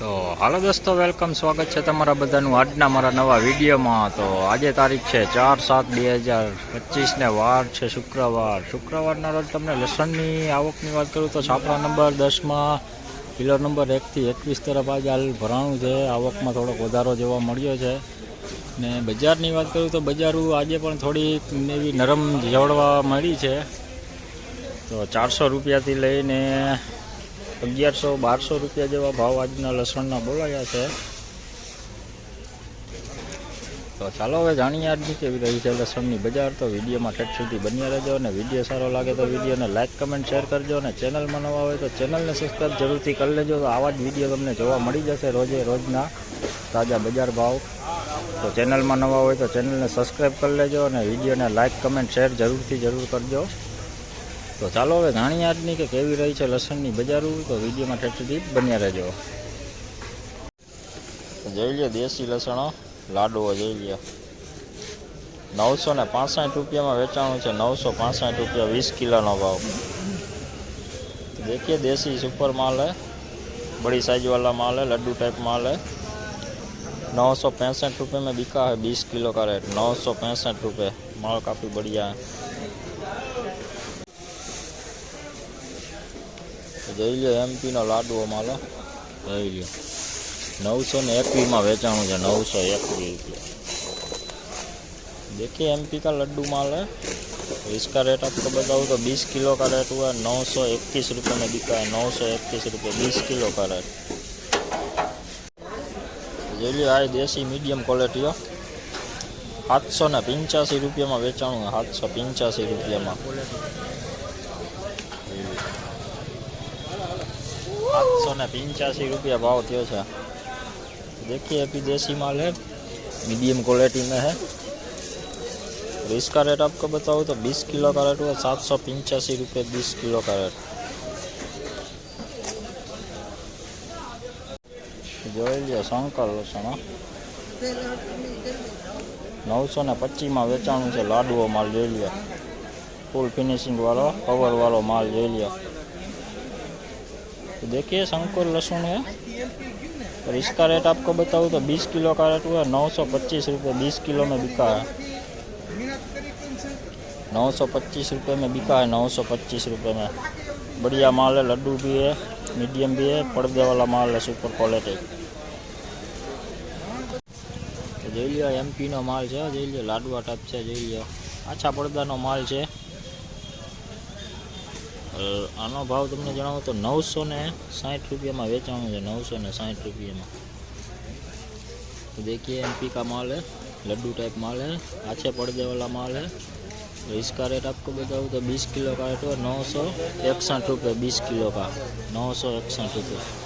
તો હાલો દોસ્તો વેલકમ સ્વાગત છે તમારા બધાનું આજના મારા નવા વિડીયોમાં તો આજે તારીખ છે ચાર સાત બે હજાર પચીસને વાર છે શુક્રવાર શુક્રવારના રોજ તમને લસણની આવકની વાત કરું તો છાપરા નંબર દસમાં કિલો નંબર એકથી એકવીસ તરફ આજે હાલ ભરાણું છે આવકમાં થોડોક વધારો જોવા મળ્યો છે ને બજારની વાત કરું તો બજારું આજે પણ થોડીક એવી નરમ જળવા મળી છે તો ચારસો રૂપિયાથી લઈને અગિયારસો બારસો રૂપિયા જેવા ભાવ આજના લસણના બોલાયા છે તો ચાલો હવે જાણીએ આજની કેવી રહી છે લસણની બજાર તો વિડીયોમાં ઠેઠ સુધી બન્યા રહેજો અને વિડીયો સારો લાગે તો વિડીયોને લાઇક કમેન્ટ શેર કરજો અને ચેનલમાં નવા હોય તો ચેનલને સબસ્ક્રાઈબ જરૂરથી કરી લેજો તો આવા જ વિડીયો તમને જોવા મળી જશે રોજે રોજના તાજા બજાર ભાવ તો ચેનલમાં નવા હોય તો ચેનલને સબસ્ક્રાઈબ કરી લેજો અને વિડીયોને લાઇક કમેન્ટ શેર જરૂરથી જરૂર કરજો तो चलो हमें घाणी आजनी के रही है लसन बजारू तो वीडियो में ठेक थी बनिया रहो जाइए देशी लसण लाडो जाइए नौ सौ पांसठ रुपया में वेचाण है नौ सौ पांसठ रुपया वीस किलो भाव देखिए देशी सुपर माल है बड़ी साइज वाला माल है लड्डू टाइप माल है नौ सौ पैंसठ रुपये में बिका है बीस किलो का रेट नौ सौ पैंसठ रुपये माल काफ़ी बढ़िया है દોરીયા એમપી નો લાડુ માલ ઓ લઈ ગયો 921 માં વેચાણું છે 921 રૂપિયા દેખે એમપી કા લડુ માલ હે ઈસ કલેટરક પર ગાવ તો 20 કિલો કલેટર 921 રૂપિયા માં બિકાય 921 રૂપિયા 20 કિલો કલેટર યે ભાઈ દેશી મિડિયમ ક્વોલિટી હો 785 રૂપિયા માં વેચાણું છે 785 રૂપિયા માં सात सौ ने पिचासी रुपया भाव थो देखिए अभी देसी माल है मीडियम क्वालिटी में है और इसका रेट आपको बताओ तो 20 किलो का रेट हुआ सात सौ पिचासी रुपये बीस किलो का रेट जो लिया शंकर लोसन नौ सौ ने पच्चीस में वेचाणु लाडवो माल जो लिया फूल फिनिशिंग वालों कवर वालों माल जो लिया तो देखिए शंकुर लहसुन है और इसका रेट आपको बताऊँ तो 20 किलो का रेट हुआ नौ सौ पच्चीस रुपये बीस किलो में बिका है नौ सौ पच्चीस रुपये में बिका है नौ सौ पच्चीस रुपये में बढ़िया माल है लड्डू भी है मीडियम भी है पर्दे वाला माल है सुपर क्वालिटी एम पी ना माल है जो જોઈ लाडवा टाइप ટાઈપ जो જોઈ अच्छा આછા ना माल है આનો ભાવ તમને જણાવું તો નવસો ને સાઠ રૂપિયામાં વેચાણું છે નવસો ને સાઠ રૂપિયામાં તો દેખીએ એમપી કા માલ है लड्डू टाइप माल है अच्छे पर्दे वाला माल है तो इसका रेट आपको बताऊँ तो बीस किलो का रेट हो नौ सौ इकसठ रुपये बीस किलो का नौ सौ इकसठ रुपये